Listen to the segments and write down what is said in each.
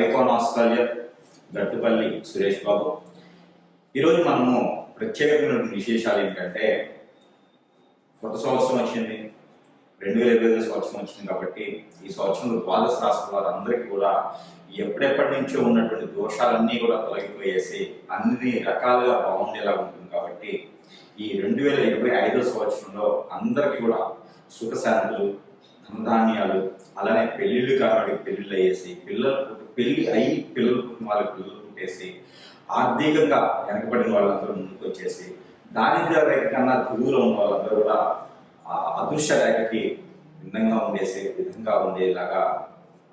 Icon Australia Gattupalli Suresh Babu. ఈరోజు మనము ప్రత్యేకమైన విశేషాలు ఏంటంటే కొత్త సంవత్సరం వచ్చింది. రెండు వేల ఇరవై ఐదు సంవత్సరం వచ్చింది కాబట్టి ఈ సంవత్సరంలో ద్వాదశ రాష్ట్ర వారందరికీ కూడా ఎప్పుడెప్పటి నుంచో ఉన్నటువంటి దోషాలన్నీ కూడా తొలగిపోయేసి అన్ని రకాలుగా బాగుండేలా ఉంటుంది కాబట్టి ఈ రెండు వేల ఇరవై ఐదో సంవత్సరంలో అందరికీ కూడా సుఖశాంతులు ధనధాన్యాలు అలానే పెళ్ళిళ్ళు కావాలి పెళ్ళిళ్ళు అయ్యేసి పిల్లలు పెళ్ళి పెళ్ళి అయి పిల్లలు కుటుంబాలకు పిల్లలు పుట్టేసి ఆర్థికంగా వెనకబడిన వాళ్ళందరూ ముందుకు వచ్చేసి దారిద్ర్య రేఖ కన్నా దిగువలో ఉన్న వాళ్ళందరూ కూడా ఆ అదృశ్య రేఖకి భిన్నంగా ఉండేసే విధంగా ఉండేలాగా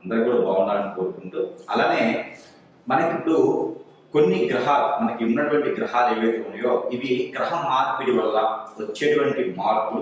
అందరూ కూడా బాగుండాలని కోరుకుంటూ అలానే మనకిప్పుడు కొన్ని గ్రహాలు మనకి ఉన్నటువంటి గ్రహాలు ఏవైతే ఉన్నాయో ఇవి గ్రహ మార్పిడి వల్ల వచ్చేటువంటి మార్పులు.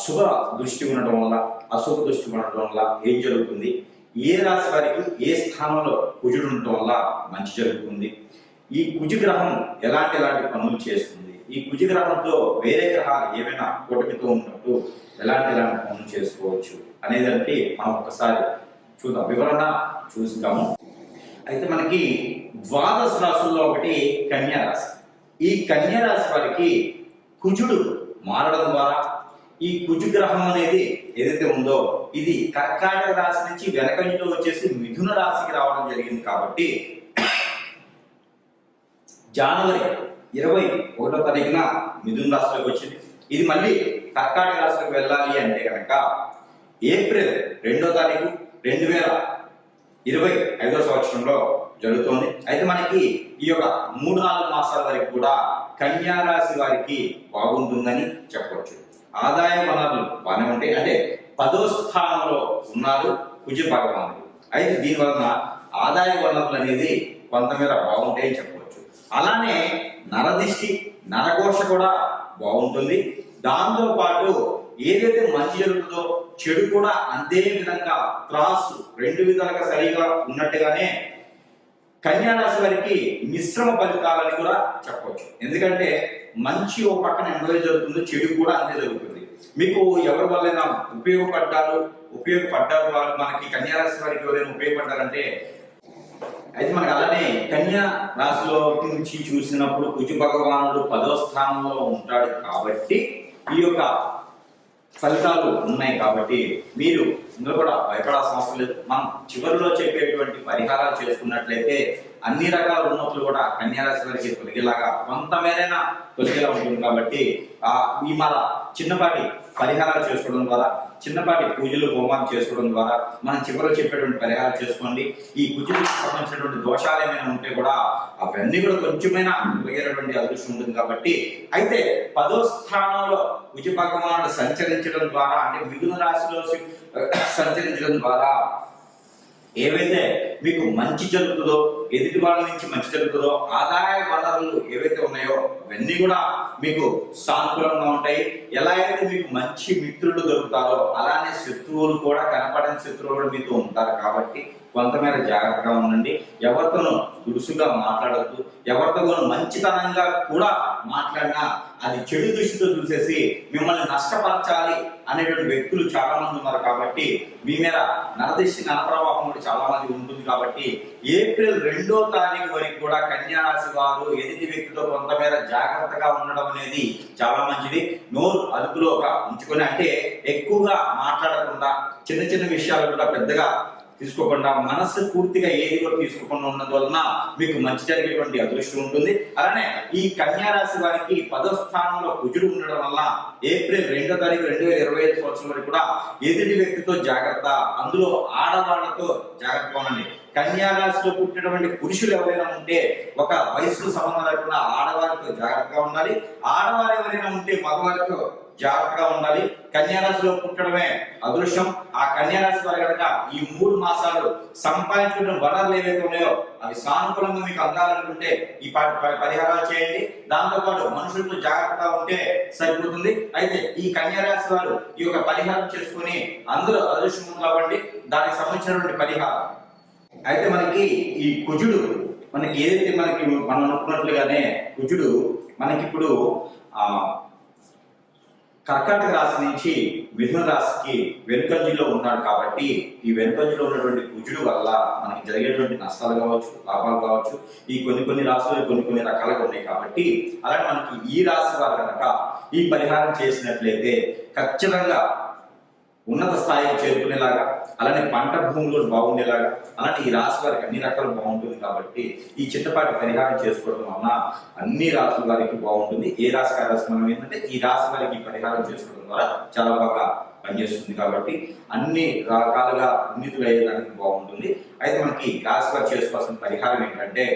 శుభ దృష్టి ఉండటం వల్ల అశుభ దృష్టి ఉండటం వల్ల ఏం జరుగుతుంది? ఏ రాశి వారికి ఏ స్థానంలో కుజుడు ఉండటం వల్ల మంచి జరుగుతుంది? ఈ కుజగ్రహం ఎలాంటి ఎలాంటి పనులు చేస్తుంది? ఈ కుజగ్రహంతో వేరే గ్రహాలు ఏమైనా కూటమితో ఉన్నట్టు ఎలాంటి ఎలాంటి పనులు చేసుకోవచ్చు అనేదానికి మనం ఒకసారి చూద్దాం. వివరణ చూస్తాము అయితే మనకి ద్వాదశ రాశుల్లో ఒకటి కన్యా రాశి. ఈ కన్యా రాశి వారికి కుజుడు మారడం ద్వారా ఈ కుజు గ్రహం అనేది ఏదైతే ఉందో ఇది కర్కాటక రాశి నుంచి వెనకంజలో వచ్చేసి మిథున రాశికి రావడం జరిగింది కాబట్టి జనవరి ఇరవై ఒకటో తారీఖున మిథున రాశిలోకి వచ్చింది. ఇది మళ్ళీ కర్కాటక రాశిలోకి వెళ్ళాలి అంటే కనుక ఏప్రిల్ రెండో తారీఖు రెండు వేల ఇరవై ఐదో సంవత్సరంలో జరుగుతోంది. అయితే మనకి ఈ యొక్క మూడు నాలుగు మాసాల వరకు కూడా కన్యా రాశి వారికి బాగుంటుందని చెప్పవచ్చు ఆదాయ వనరులు బాగానే ఉంటాయి. అంటే పదో స్థానంలో ఉన్నారు కుజ భగవానుడు. అయితే దీని వలన ఆదాయ వనరులు అనేది కొంతమేర బాగుంటాయని చెప్పవచ్చు. అలానే నరదిష్టి నరఘోష కూడా బాగుంటుంది. దాంతో పాటు ఏదైతే మంచి జరుగుతుందో చెడు కూడా అంతే విధంగా త్రాసు రెండు విధాలుగా సరిగా ఉన్నట్టుగానే కన్యా రాశి వారికి మిశ్రమ ఫలితాలని కూడా చెప్పవచ్చు. ఎందుకంటే మంచి ఒక పక్కన ఎంత జరుగుతుందో చెడు కూడా అంతే జరుగుతుంది. మీకు ఎవరి వల్లైనా ఉపయోగపడ్డారు ఉపయోగపడ్డారు వాళ్ళు మనకి కన్యారాశి వారికి ఎవరైనా ఉపయోగపడ్డారంటే అయితే మనకి అలానే కన్యా రాశిలో నుంచి చూసినప్పుడు కుజు భగవానుడు పదో స్థానంలో ఉంటాడు కాబట్టి ఈ యొక్క ఫలితాలు ఉన్నాయి కాబట్టి మీరు ఇందులో కూడా భయపడాల్సిన అవసరం లేదు. మనం చివరిలో చెప్పేటువంటి పరిహారాలు చేసుకున్నట్లయితే అన్ని రకాల ఉన్నతులు కూడా కన్యారాశి వారికి తొలగేలాగా కొంత మేరైనా తొలగేలా ఉంటుంది కాబట్టి ఆ ఈ మన చిన్నపాటి పరిహారాలు చేసుకోవడం ద్వారా చిన్నపాటి పూజలు హోమాలు చేసుకోవడం ద్వారా మనం చివరిలో చెప్పేటువంటి పరిహారాలు చేసుకోండి. ఈ కుజులకు సంబంధించినటువంటి దోషాలు ఏమైనా ఉంటే కూడా అవన్నీ కూడా కొంచెమైనా తొలగేటటువంటి అదృష్టం ఉంటుంది కాబట్టి అయితే పదో స్థానంలో కుజ భగవానుడు సంచరించడం ద్వారా అంటే మిగులు రాశిలో సంచరించడం ద్వారా ఏవైతే మీకు మంచి జరుగుతుందో ఎదుటి వాళ్ళ నుంచి మంచి జరుగుతుందో ఆదాయ వనరులు ఏవైతే ఉన్నాయో అవన్నీ కూడా మీకు సానుకూలంగా ఉంటాయి. ఎలా అయితే మీకు మంచి మిత్రులు దొరుకుతారో అలానే శత్రువులు కూడా కనపడని శత్రువులు మీతో ఉంటారు కాబట్టి కొంతమేర జాగ్రత్తగా ఉండండి. ఎవరితోనూ దురుసుగా మాట్లాడద్దు. ఎవరితోనూ మంచితనంగా కూడా మాట్లాడినా అది చెడు దృష్టితో చూసేసి మిమ్మల్ని నష్టపరచాలి అనేటువంటి వ్యక్తులు చాలా మంది ఉన్నారు కాబట్టి మీ మీద నరదృష్టి నరప్రవాహం కూడా చాలా మంది ఉంటుంది కాబట్టి ఏప్రిల్ రెండో తారీఖు వరకు కూడా కన్యా రాశి వారు ఎదుటి వ్యక్తితో కొంతమేర జాగ్రత్తగా ఉండడం అనేది చాలా మంచిది. నోరు అదుపులోగా ఉంచుకొని అంటే ఎక్కువగా మాట్లాడకుండా చిన్న చిన్న విషయాలు కూడా పెద్దగా తీసుకోకుండా మనస్సు పూర్తిగా ఏది కూడా తీసుకోకుండా ఉన్నందువలన మీకు మంచి జరిగేటువంటి అదృష్టం ఉంటుంది. అలానే ఈ కన్యా రాశి వారికి పదో స్థానంలో కుజుడు ఉండడం వల్ల ఏప్రిల్ రెండో తారీఖు రెండు వేల ఇరవై ఐదు సంవత్సరం వరకు కూడా ఎదుటి వ్యక్తితో జాగ్రత్త అందులో ఆడవాళ్ళతో జాగ్రత్తగా ఉండండి. కన్యారాశిలో పుట్టినటువంటి పురుషులు ఎవరైనా ఉంటే ఒక వయస్సు సంబంధం లేకుండా ఆడవారితో జాగ్రత్తగా ఉండాలి. ఆడవారు ఎవరైనా ఉంటే మగవారితో జాగ్రత్తగా ఉండాలి. కన్యారాశిలో పుట్టడమే అదృష్టం. ఆ కన్యారాశి వారు కనుక ఈ మూడు మాసాలు సంపాదించుకున్న వనరులు ఏవైతే ఉన్నాయో అవి సానుకూలంగా మీకు అందాలనుకుంటే ఈ పరిహారాలు చేయండి. దాంతో పాటు మనుషులతో జాగ్రత్తగా ఉంటే సరిపోతుంది. అయితే ఈ కన్యారాశి వారు ఈ యొక్క పరిహారం చేసుకుని అందరూ అదృష్టవంతులు అవ్వండి దానికి సంబంధించినటువంటి పరిహారం. అయితే మనకి ఈ కుజుడు మనకి ఏదైతే మనకి మనం అనుకున్నట్లుగానే కుజుడు మనకి ఇప్పుడు ఆ కర్కాటక రాశి నుంచి మిథున రాశికి వెనుకంజిలో ఉన్నాడు కాబట్టి ఈ వెనుకంజిలో ఉన్నటువంటి కుజుడు వల్ల మనకి జరిగేటువంటి నష్టాలు కావచ్చు లాభాలు కావచ్చు ఈ కొన్ని కొన్ని రాశులు కొన్ని కొన్ని రకాలుగా ఉన్నాయి కాబట్టి అలాగే మనకి ఈ రాశి వారు కనుక ఈ పరిహారం చేసినట్లయితే ఖచ్చితంగా ఉన్నత స్థాయికి చేరుకునేలాగా అలానే పంట భూములు బాగుండేలాగా అలానే ఈ రాశి వారికి అన్ని రకాలు బాగుంటుంది కాబట్టి ఈ చిన్నపాటి పరిహారం చేసుకోవడం వలన అన్ని రాసుల వారికి బాగుంటుంది. ఏ రాశి రాశి మనం ఏంటంటే ఈ రాశి వారికి పరిహారం చేసుకోవడం ద్వారా చాలా బాగా పనిచేస్తుంది కాబట్టి అన్ని రకాలుగా ఉన్నతులు అయ్యేదానికి బాగుంటుంది. అయితే మనకి రాశి వారు చేసుకోవాల్సిన పరిహారం ఏంటంటే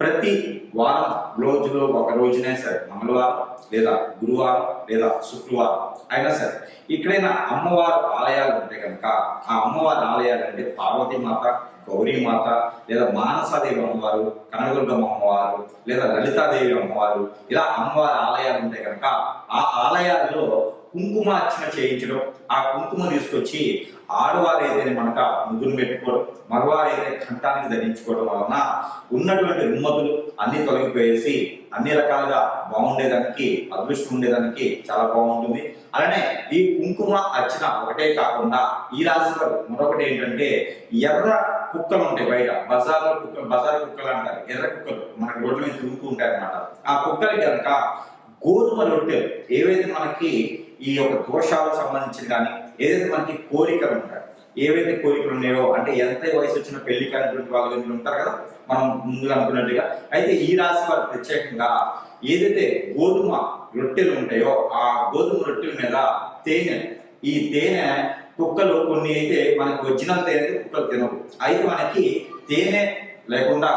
ప్రతి వారం రోజులో ఒక రోజునే సరే మంగళవారం లేదా గురువారం లేదా శుక్రవారం అయినా సరే ఇక్కడైనా అమ్మవారు ఆలయాలు ఉంటే కనుక ఆ అమ్మవారి ఆలయాలు అంటే పార్వతీమాత గౌరీమాత లేదా మానసాదేవి అమ్మవారు కనకదుర్గమ్మ అమ్మవారు లేదా లలితాదేవి అమ్మవారు ఇలా అమ్మవారి ఆలయాలు ఉంటే కనుక ఆ ఆలయాల్లో కుంకుమ అర్చన చేయించడం ఆ కుంకుమ తీసుకొచ్చి ఆడవారు ఏదైనా మనక ముగ్గురు పెట్టుకోవడం మగవారు ఏదైనా కంఠానికి ధరించుకోవడం వలన ఉన్నటువంటి రుమ్మతులు అన్ని తొలగిపోయేసి అన్ని రకాలుగా బాగుండేదానికి అదృష్టం ఉండేదానికి చాలా బాగుంటుంది. అలానే ఈ కుంకుమ అర్చన ఒకటే కాకుండా ఈ రాశిలో మరొకటి ఏంటంటే ఎర్ర కుక్కలు ఉంటాయి బయట. బజార్లో కుక్కలు బజార్ కుక్కలు అంటారు. ఎర్ర కుక్కలు మనకి రోడ్ల మీద తిరుగుతూ ఉంటాయి అన్నమాట ఆ కుక్కలు కనుక గోధుమ రొట్టెలు ఏవైతే మనకి ఈ యొక్క దోషాలకు సంబంధించిన కానీ ఏదైతే మనకి కోరికలు ఉంటాయి ఏవైతే కోరికలు ఉన్నాయో అంటే ఎంత వయసు వచ్చిన పెళ్ళి కానిటువంటి వాళ్ళు ఉంటారు కదా మనం ముందుగా అనుకున్నట్టుగా. అయితే ఈ రాశి వారు ప్రత్యేకంగా ఏదైతే గోధుమ రొట్టెలు ఉంటాయో ఆ గోధుమ రొట్టెల మీద తేనె. ఈ తేనె కుక్కలు కొన్ని అయితే మనకి ఒరిజినల్ తేనె కుక్కలు తినవు. అయితే మనకి తేనె లేకుండా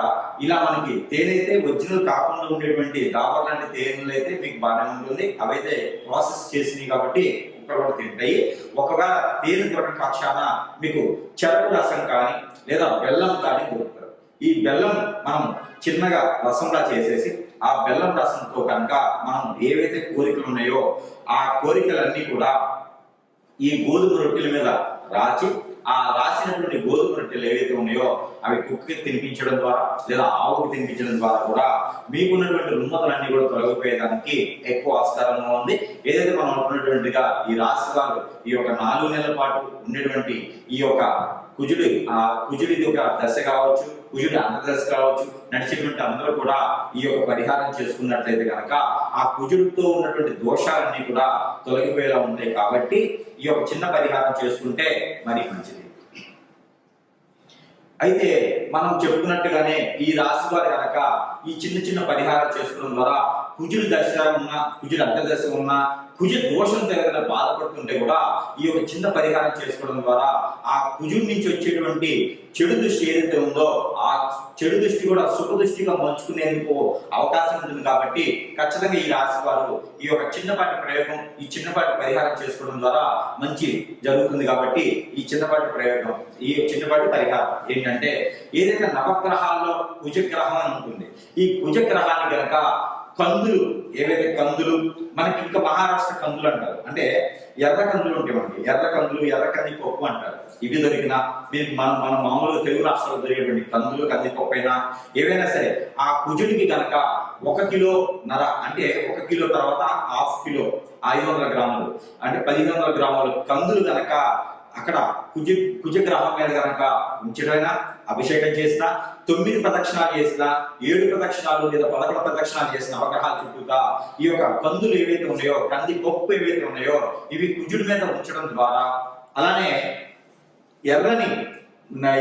ఇలా మనకి తేనె అయితే ఒరిజినల్ కాకుండా ఉండేటువంటి దాబర్ లాంటి తేనెలు అయితే మీకు బాగానే ఉంటుంది. అవైతే ప్రాసెస్ చేసినాయి కాబట్టి కుక్కలు కూడా తింటాయి. ఒకవేళ తేనె దొరకని పక్షాన మీకు చెరకు రసం కానీ లేదా బెల్లం కానీ దొరుకుతారు ఈ బెల్లం మనం చిన్నగా రసంలా చేసేసి ఆ బెల్లం రసంతో కనుక మనం ఏవైతే కోరికలు ఉన్నాయో ఆ కోరికలన్నీ కూడా ఈ గోధుమ రొట్టెల మీద రాచి ఆ రాసినటువంటి గోధుమ రొట్టెలు ఏవైతే ఉన్నాయో అవి కుక్కకి తినిపించడం ద్వారా లేదా ఆవుకి తినిపించడం ద్వారా కూడా మీకున్నటువంటి రుమ్మతలన్నీ కూడా తొలగిపోయేదానికి ఎక్కువ ఆస్కారంగా ఉంది. ఏదైతే మనం అనుకున్నటువంటిగా ఈ రాశి వారు ఈ యొక్క నాలుగు నెలల పాటు ఉండేటువంటి ఈ యొక్క కుజుడి ఆ కుజుడిది ఒక దశ కావచ్చు కుజుడు అంతదశ కావచ్చు నడిచినటువంటి అందరూ కూడా ఈ యొక్క పరిహారం చేసుకున్నట్లయితే కనుక ఆ కుజుడితో ఉన్నటువంటి దోషాలన్నీ కూడా తొలగిపోయేలా ఉంటాయి కాబట్టి ఈ యొక్క చిన్న పరిహారం చేసుకుంటే మరి మంచిది. అయితే మనం చెప్పుకున్నట్టుగానే ఈ రాశి వారు కనుక ఈ చిన్న చిన్న పరిహారం చేసుకోవడం ద్వారా కుజుడి దశ ఉన్నా కుజుడి అంతర్దశ ఉన్నా కుజ దోషం ఏదైనా బాధపడుతుంటే కూడా ఈ యొక్క చిన్న పరిహారం చేసుకోవడం ద్వారా ఆ కుజుడి నుంచి వచ్చేటువంటి చెడు దృష్టి ఏదైతే ఉందో ఆ చెడు దృష్టి కూడా సుఖ దృష్టిగా మలుచుకునేందుకు అవకాశం ఉంటుంది కాబట్టి ఖచ్చితంగా ఈ రాశి వారు ఈ యొక్క చిన్నపాటి ప్రయోగం ఈ చిన్నపాటి పరిహారం చేసుకోవడం ద్వారా మంచి జరుగుతుంది కాబట్టి ఈ చిన్నపాటి ప్రయోగం. ఈ చిన్నపాటి పరిహారం. ఏంటంటే ఏదైతే నవగ్రహాల్లో కుజగ్రహం అని ఉంటుంది. ఈ కుజగ్రహాన్ని గనక కందులు ఏవైతే కందులు మనకి ఇంకా మహారాష్ట్ర కందులు అంటారు. అంటే ఎర్ర కందులు ఉంటాయి మనకి. ఎర్ర కందులు ఎర్ర కంది పప్పు అంటారు. ఇవి దొరికిన మీరు మన మన మామూలుగా తెలుగు రాష్ట్రాల్లో దొరికేటువంటి కందులు కందిపప్పు అయినా ఏవైనా సరే ఆ కుజుడికి కనుక ఒక కిలో నర అంటే ఒక కిలో తర్వాత హాఫ్ కిలో ఐదు వందల గ్రాములు అంటే పదిహేను వందల గ్రాములు కందులు కనుక అక్కడ కుజ కుజగ్రహం మీద కనుక ఉంచడైనా అభిషేకం చేసిన తొమ్మిది ప్రదక్షిణాలు చేసిన ఏడు ప్రదక్షిణాలు లేదా పదకొండు ప్రదక్షిణాలు చేసిన నవగ్రహాల చుట్టూతా ఈ యొక్క కందులు ఏవైతే ఉన్నాయో కంది పప్పు ఏవైతే ఉన్నాయో ఇవి కుజుడి మీద ఉంచడం ద్వారా అలానే ఎర్రని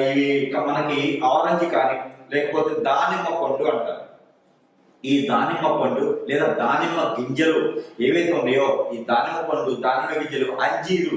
ఇవి మనకి ఆరెంజ్ కానీ లేకపోతే దానిమ్మ పండు అంటారు. ఈ దానిమ్మ పండు లేదా దానిమ్మ గింజలు ఏవైతే ఉన్నాయో ఈ దానిమ్మ పండు దానిమ్మ గింజలు అంజీరు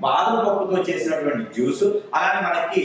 బాదం పప్పుతో చేసినటువంటి జ్యూస్ అలానే మనకి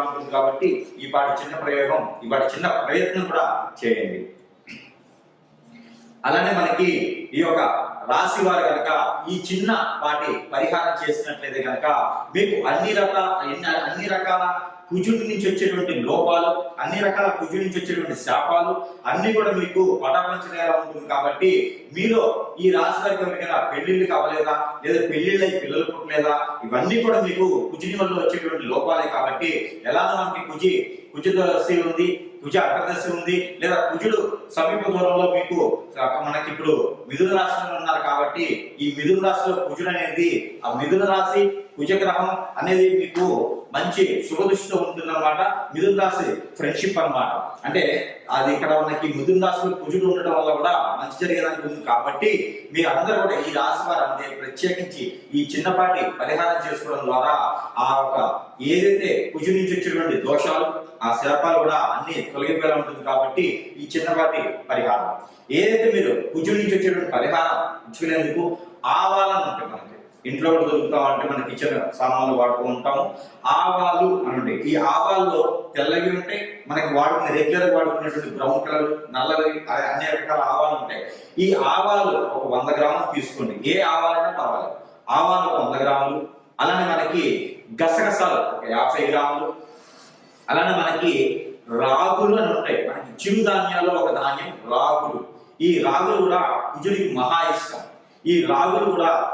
ఉంటుంది కాబట్టి ఈ పాటి చిన్న ప్రయోగం ఈ పాటి చిన్న ప్రయత్నం కూడా చేయండి. అలానే మనకి ఈ యొక్క రాశి వారు కనుక ఈ చిన్న వాటి పరిహారం చేసినట్లయితే కనుక మీకు అన్ని రకాల అన్ని- రకాల కుజుడి నుంచి వచ్చేటువంటి లోపాలు అన్ని రకాల కుజుడి నుంచి వచ్చేటువంటి శాపాలు అన్ని కూడా మీకు పటాపంచలేలా ఉంటుంది కాబట్టి మీలో ఈ రాశి వారికి ఎవరికైనా పెళ్ళిళ్ళు కావలేదా? లేదా పెళ్ళిళ్ళై పిల్లలు పుట్టలేదా? ఇవన్నీ కూడా మీకు కుజుని వల్ల వచ్చేటువంటి లోపాలే కాబట్టి ఎలా మనకి కుజి కుజ దశ ఉంది. కుజ అంతర్దశ ఉంది. లేదా కుజుడు సమీప దూరంలో మీకు మనకి ఇప్పుడు మిథున రాశిలో ఉన్నారు కాబట్టి ఈ మిథున రాశిలో కుజుడు అనేది ఆ మిథున రాశి కుజగ్రహం అనేది మీకు మంచి శుభదృష్టితో ఉంటుందన్నమాట. మిథున రాశి ఫ్రెండ్షిప్ అన్నమాట. అంటే అది ఇక్కడ మనకి మిథున రాశిలో కుజుడు ఉండటం వల్ల కూడా మంచి జరిగేదానికి ఉంది. కాబట్టి మీరు అందరూ కూడా ఈ రాశి వారు అంటే ప్రత్యేకించి ఈ చిన్నపాటి పరిహారం చేసుకోవడం ద్వారా ఆ ఒక ఏదైతే కుజు నుంచి వచ్చేటువంటి దోషాలు ఆ శాపాలు కూడా అన్ని తొలగిపోయేలా ఉంటుంది కాబట్టి ఈ చిన్నపాటి పరిహారం. ఏదైతే మీరు కుజు నుంచి వచ్చేటువంటి పరిహారం ఇచ్చుకునేందుకు ఆవాలని ఉంటుంది మనకి ఇంట్లో కూడా దొరుకుతా అంటే మన కిచెన్ సామాన్లు వాడుతూ ఉంటాము. ఆవాలు అని ఉంటాయి ఈ ఆవాల్లో తెల్లవి ఉంటాయి మనకి వాడుకునే రెగ్యులర్ వాడుకునేటువంటి బ్రౌన్ కలర్ నల్లవి అనే అన్ని రకాల ఆవాలు ఉంటాయి. ఈ ఆవాలు ఒక వంద గ్రాములు తీసుకోండి. ఏ ఆవాలైనా పర్వాలేదు. ఆవాలు ఒక వంద గ్రాములు అలానే మనకి గసగసాలు ఒక యాభై గ్రాములు అలానే మనకి రాగులు అని ఉంటాయి. మనకి చిరుధాన్యాల్లో ఒక ధాన్యం రాగులు. ఈ రాగులు కూడా కుజుడికి మహా ఇష్టం. ఈ రాగులు కూడా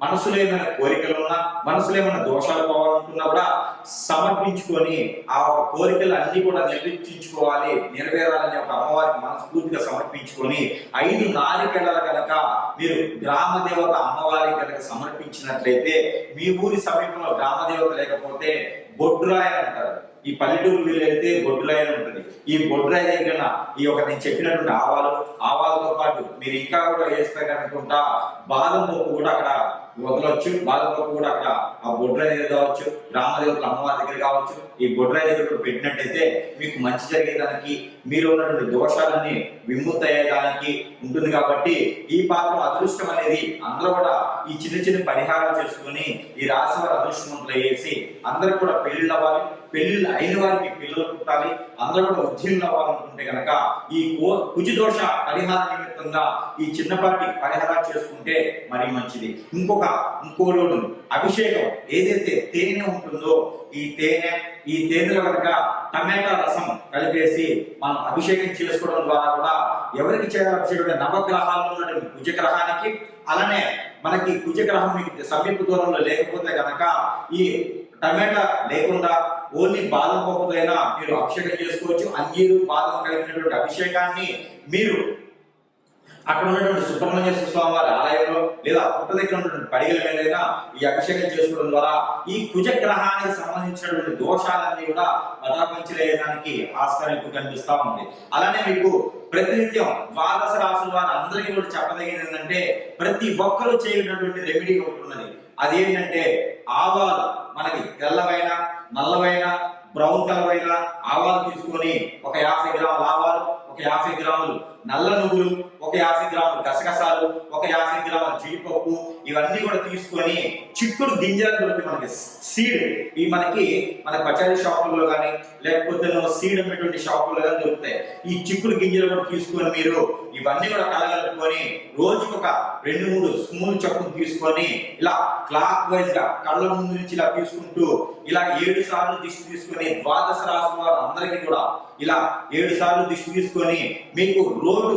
మనసులో ఏమైనా కోరికలు ఉన్నా మనసులో ఏమైనా దోషాలు పోవాలనుకున్నా కూడా సమర్పించుకొని ఆ ఒక కోరికలు అన్ని కూడా నిర్వర్తించుకోవాలి నెరవేరాలని ఒక అమ్మవారికి మనస్ఫూర్తిగా సమర్పించుకొని ఐదు నారికెళ్ళల కనుక మీరు గ్రామ దేవత అమ్మవారికి కనుక సమర్పించినట్లయితే మీ ఊరి సమీపంలో గ్రామ దేవత లేకపోతే బొడ్రాయ అంటారు. ఈ పల్లెటూరు వీళ్ళైతే వెళ్తే అని ఉంటుంది. ఈ బొడ్రాయి దగ్గర ఈ యొక్క నేను చెప్పినటువంటి ఆవాలు ఆవాలతో పాటు మీరు ఇంకా కూడా వేస్తారు అనుకుంటా బాదం పప్పు కూడా అక్కడ వదలొచ్చు బాదం కూడా అక్కడ ఆ బొడ్రాయి దగ్గర కావచ్చు గ్రామదేవతల అమ్మవారి దగ్గర కావచ్చు ఈ బొడ్రాయి దగ్గర పెట్టినట్టయితే మీకు మంచి జరిగేదానికి మీరు ఉన్నటువంటి దోషాలన్నీ విముక్తి అయ్యేదానికి ఉంటుంది కాబట్టి ఈ పాత్ర అదృష్టం అనేది అందరూ కూడా ఈ చిన్న చిన్న పరిహారాలు చేసుకొని ఈ రాశి వారి అదృష్టవంతులు అయ్యేసి అందరూ కూడా పెళ్ళిళ్ళు అవ్వాలి. పెళ్ళిళ్ళు అయిన వారికి పిల్లలు పుట్టాలి. అందరూ కూడా ఉద్యోగులు అవ్వాలనుకుంటే కనుక ఈ కో- కుజి దోష పరిహార నిమిత్తంగా ఈ చిన్నపాటి పరిహారం చేసుకుంటే మరి మంచిది. ఇంకొక ఇంకో రోజు అభిషేకం ఏదైతే తేనె ఉంటుందో ఈ తేనె ఈ తేనెలో కనుక టమాటా రసం కలిపేసి మనం అభిషేకం చేసుకోవడం ద్వారా కూడా ఎవరికి చేయాల్సినటువంటి అభిషేకం నవగ్రహాల్లో ఉన్నటువంటి కుజగ్రహానికి అలానే మనకి కుజగ్రహం మీకు సమీప దూరంలో లేకపోతే కనుక ఈ టమాటా లేకుండా ఓన్లీ బాదం పప్పుదైనా మీరు అభిషేకం చేసుకోవచ్చు. అంజీరు బాదం కలిగినటువంటి అభిషేకాన్ని మీరు అక్కడ ఉన్నటువంటి సుబ్రహ్మణ్యేశ్వర స్వామి వారి ఆలయంలో లేదా పుట్ట దగ్గర ఉన్నటువంటి పడిగల మీద ఈ అభిషేకం చేసుకోవడం ద్వారా ఈ కుజగ్రహానికి సంబంధించినటువంటి దోషాలన్నీ కూడా పటాపంచలేయడానికి ఆస్కారం ఎక్కువ కనిపిస్తా ఉంది. అలానే మీకు ప్రతినిత్యం ద్వాదశ రాసుల వారు అందరికీ కూడా చెప్పదగినది ఏంటంటే ప్రతి ఒక్కరూ చేయనటువంటి రెమెడీ ఒకటి ఉన్నది. అదేంటంటే ఆవాలు మనకి తెల్లవైన నల్లవైన బ్రౌన్ కలర్ అయినా ఆవాలు తీసుకొని ఒక యాభై గ్రాముల ఆవాలు ఒక యాభై గ్రాములు నల్ల నువ్వులు ఒక యాభై గ్రాములు గసగసాలు ఒక యాభై గ్రాముల జీడిపప్పు ఇవన్నీ కూడా తీసుకొని చిక్కుడు గింజలు దొరికి మనకి సీడ్ ఈ మనకి మన పచారీ షాపుల్లో కానీ లేకపోతే సీడ్ అమ్మేటువంటి షాపుల్లో కానీ దొరుకుతాయి. ఈ చిక్కుడు గింజలు కూడా తీసుకొని మీరు ఇవన్నీ కూడా కలగలుపుకొని రోజుకి ఒక రెండు మూడు స్మూల్ చొప్పున తీసుకొని ఇలా క్లాక్ వైజ్గా కళ్ళ ముందు నుంచి ఇలా తీసుకుంటూ ఇలా ఏడు సార్లు దిష్టి తీసుకొని ద్వాదశ రాశి వారు అందరికీ కూడా ఇలా ఏడు సార్లు దిష్టి తీసుకొని మీకు రోడ్డు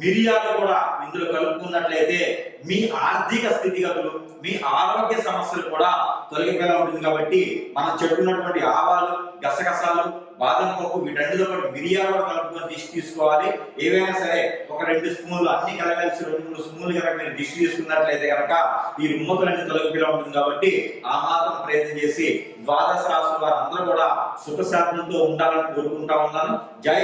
మిరియాలు కూడా ఇందులో కలుపుకున్నట్లయితే మీ ఆర్థిక స్థితిగతులు మీ ఆరోగ్య సమస్యలు కూడా తొలగిపోయేలా ఉంటుంది కాబట్టి మనం చెప్పుకున్నటువంటి ఆవాలు గసగసాలు బాదం పప్పు వీటన్నిటితో పాటు మిరియాలు కూడా కలుపుకొని దిష్టి తీసుకోవాలి. ఏవైనా సరే ఒక రెండు స్పూన్లు అన్ని కలగలిసి రెండు మూడు స్పూన్లు కనుక మీరు దిష్టి తీసుకున్నట్లయితే కనుక ఈ రుమ్మతులన్నీ తొలగిపోయేలా ఉంటుంది కాబట్టి ఆ మాత్రం ప్రయత్నం చేసి ద్వాదశ రాసుల వారు అందరూ కూడా సుఖశాంతంతో ఉండాలని కోరుకుంటా ఉన్నాను. జై